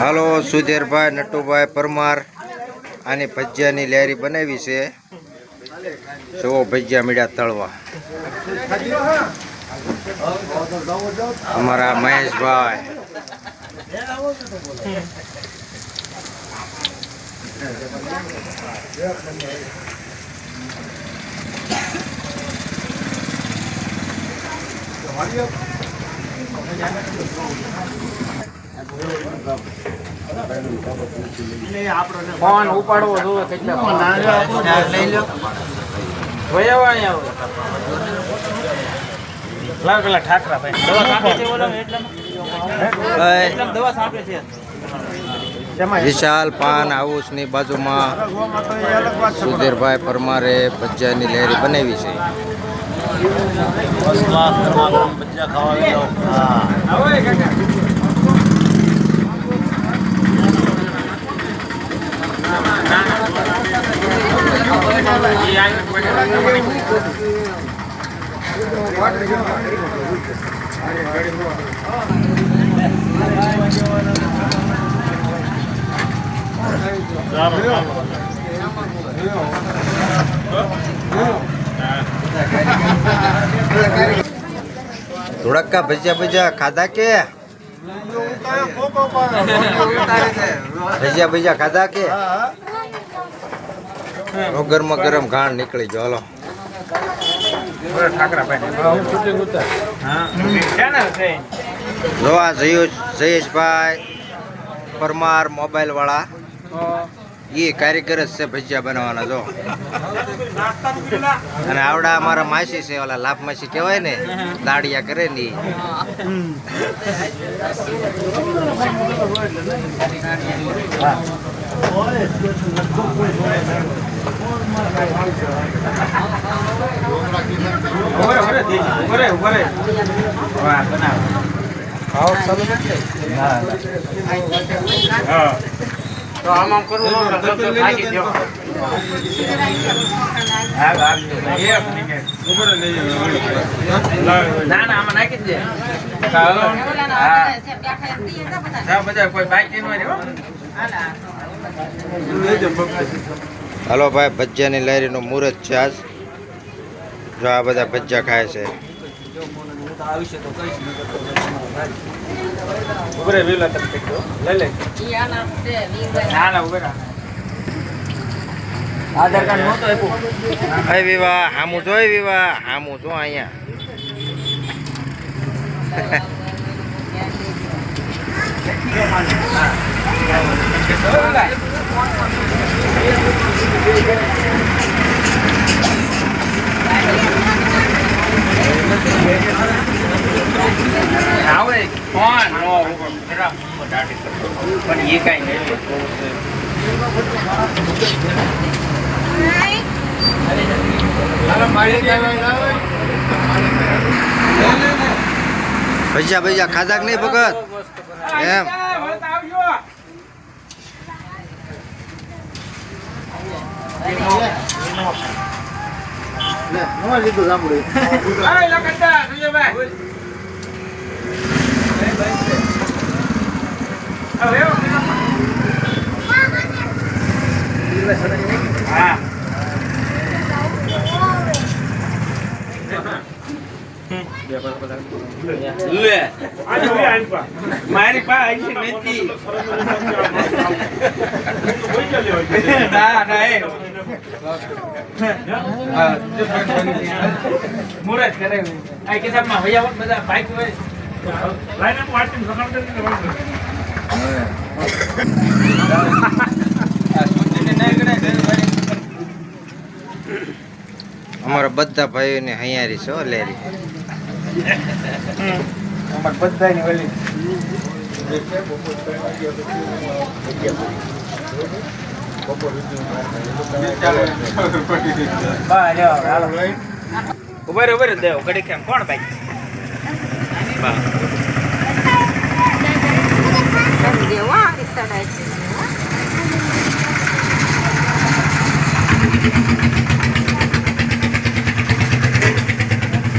હાલો, સુધીરભાઈ, નટુભાઈ, પરમાર, આની ભજીયાની લેરી બનાવી છે. જુઓ, ભજીયા મીડા તળવા. અમારા મહેશભાઈ. ફોન ઉપાડવો જોવે કેટલા લઈ લો વયાવા અહીંયા આવો. લાવ પેલા ઠાકરા ભાઈ દવા સાંપે છે ઓલા એટલામાં દવા સાંપે છે વિશાલ પાન હાઉસની બાજુમાં સુધીરભાઈ પરમારે ભજીયાની લહેરી બનાવી છે આવો ધોળક્કા ભજીયા ભજીયા ખાધા કે? ભજીયા ભજીયા ખાધા કે? ગરમ ગરમ ઘાણ નીકળી ગયો હાલો. ઠાકરા ભાઈ હા ચેનલ છે? જોવા જયુષ જયેશભાઈ પરમાર મોબાઈલ વાળા. એ કારીગર જ છે ભજીયા બનાવવાના જો. અને આવડા અમારા માસી છે ઓલા લાભ માસી કહેવાય ને દાડિયા કરે ને ઈ. તો આમ આમ કરવું ન ના આમાં નાખી દે. હા. બધા કોઈ બાઈક હોય હાલો ભાઈ ભજીયાની લહેરીનું મુહૂર્ત છે આજ. જો આ બધા ભજીયા ખાય છે. આધાર કાર્ડ નહોતો આપ્યું? વિવાહ હામું વિવાહ? હામું જો અહીંયા? આવે કોણ નો પણ એ કઈ નહીં ભજીયા નહીં ભગત? એમ. હા લે મારી પાસે બધા બાઈક હોય અમારા બધા ભાઈઓને હૈયારી છે હો લેરી બધાની વલી ઉભર ઉભર દેવ ઘડી કેમ કોણ ભાઈ?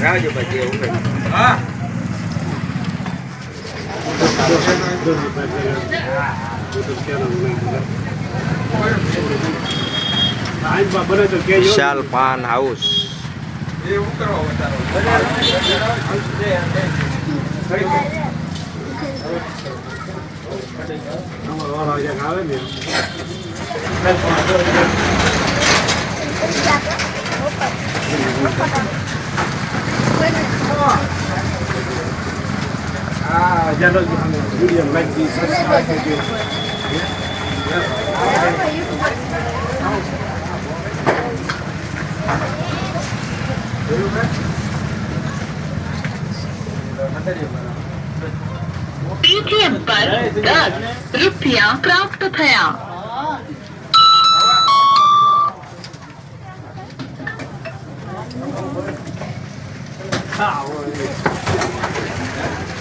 રાવજો ભાઈ જે ઉભે. હા વિશાલ પાન હાઉસ ઉતરો વધારો Ah, yeah, no, Julian, like this. That's how I can do it. Paytm પર દસ રૂપિયા પ્રાપ્ત થયા Ah, well, yeah.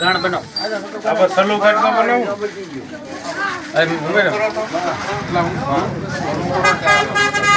ઘાણ બનાવ સલું રહો.